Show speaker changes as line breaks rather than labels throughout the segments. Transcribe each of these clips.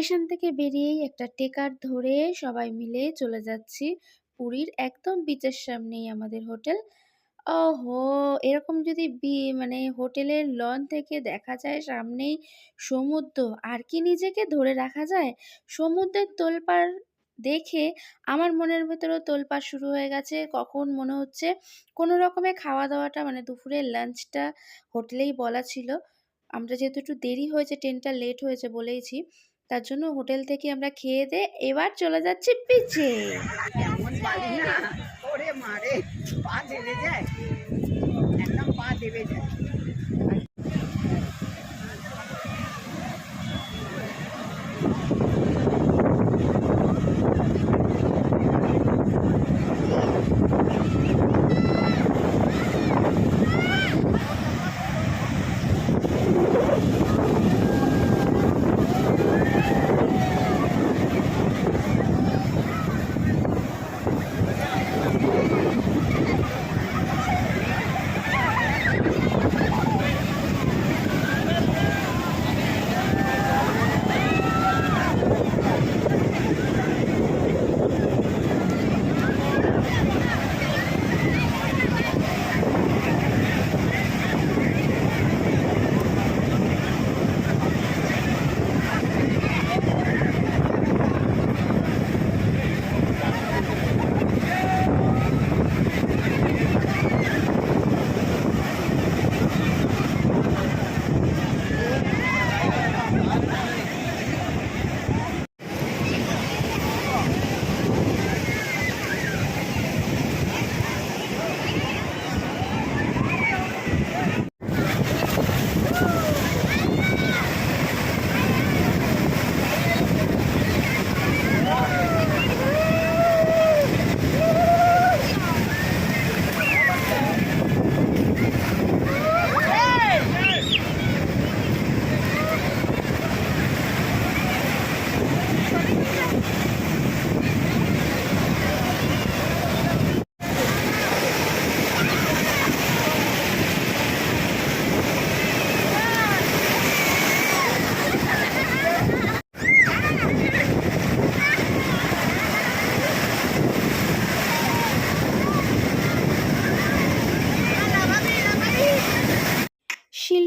Station থেকে বেরিয়েই একটা টেকার ধরে সবাই মিলে চলে যাচ্ছি পুরীর একদম বিচের সামনেই আমাদের হোটেল। ওহো! এরকম যদি বি মানে হোটেলের লন থেকে দেখা যায় সামনেই সমুদ্র, আর কি নিজেকে ধরে রাখা যায়? সমুদ্রের তোলপাড় দেখে আমার মনের ভেতরেও তোলপাড় শুরু হয়ে গেছে। কখন মনে হচ্ছে কোনো রকমে খাওয়া-দাওয়াটা মানে দুপুরের লাঞ্চটা হোটেলেই বলা ছিল। আমরা যেহেতু একটু দেরি হয়েছে ট্রেনটা লেট হয়েছে বলেইছি। তার জন্য হোটেল থেকে আমরা খেয়ে-দেয়ে এবার চলে যাচ্ছি
পিছে মারে পা দেবে যায়। একদম পা দেবে যায়।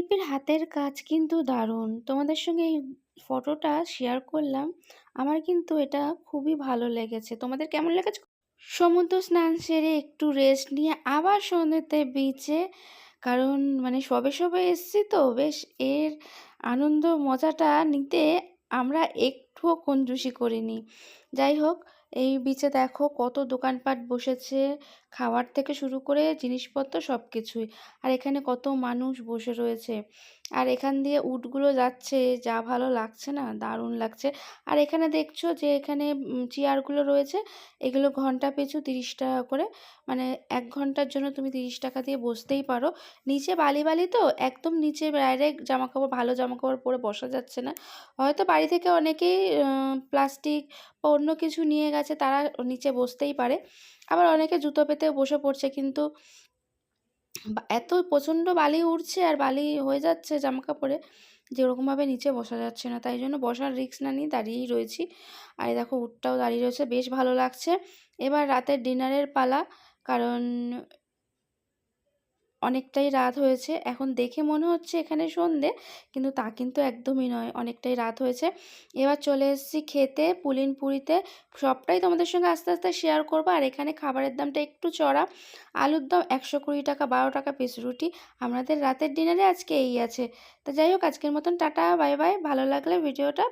শিল্পীর হাতের কাজ কিন্তু দারুণ। তোমাদের সঙ্গে এই ফটোটা শেয়ার করলাম। আমার কিন্তু এটা খুবই ভালো লেগেছে। তোমাদের কেমন লেগেছে? সমুদ্র স্নান সেরে একটু রেস্ট নিয়ে আবার সন্ধ্যেতে বিচে কারণ মানে সবে, সবে এসেছি তো বেশ এর আনন্দ মজাটা নিতে আমরা একটুও কঞ্জুসি করিনি। যাই হোক এই বিচে দেখো কত দোকানপাট বসেছে খাওয়ার থেকে শুরু করে জিনিসপত্র সব কিছুই। আর এখানে কত মানুষ বসে রয়েছে। আর এখান দিয়ে উটগুলো যাচ্ছে যা ভালো লাগছে না দারুণ লাগছে। আর এখানে দেখছ যে এখানে চেয়ারগুলো রয়েছে এগুলো ঘণ্টা পিছু ৩০ টাকা করে। মানে এক ঘণ্টার জন্য তুমি ৩০ টাকা দিয়ে বসতেই পারো। নিচে বালি, বালি তো একদম নিচে ডাইরেক্ট জামাকাপড় ভালো জামাকাপড় পরে বসা যাচ্ছে না। হয়তো বাড়ি থেকে অনেকেই প্লাস্টিক বা অন্য কিছু নিয়ে গেছে, তারা নিচে বসতেই পারে। আবার অনেকে জুতো পেতেও বসে পড়ছে কিন্তু এত প্রচণ্ড বালি উড়ছে আর বালি হয়ে যাচ্ছে জামাকাপড়ে যে ওরকমভাবে নিচে বসা যাচ্ছে না। তাই জন্য বসার রিস্ক না নিয়ে দাঁড়িয়েই রয়েছি। আর দেখো, উটটাও দাঁড়িয়ে রয়েছে, বেশ ভালো লাগছে। এবার রাতের ডিনারের পালা, কারণ অনেকটাই রাত হয়েছে। এখন দেখে মনে হচ্ছে এখানে সন্ধে কিন্তু তা কিন্তু একদমই নয় অনেকটাই রাত হয়েছে। এবার চলে এসেছি খেতে পুলিন পুরিতে সবটাই তোমাদের সঙ্গে আস্তে, আস্তে শেয়ার করব। আর এখানে খাবারের দামটা একটু চড়া। আলুর দম ৳১২০ টাকা ৳১২ পিস রুটি। আমাদের রাতের ডিনারে আজকে এই আছে। তো যাই হোক আজকের মতন টাটা বাই, বাই। ভালো লাগলে ভিডিওটা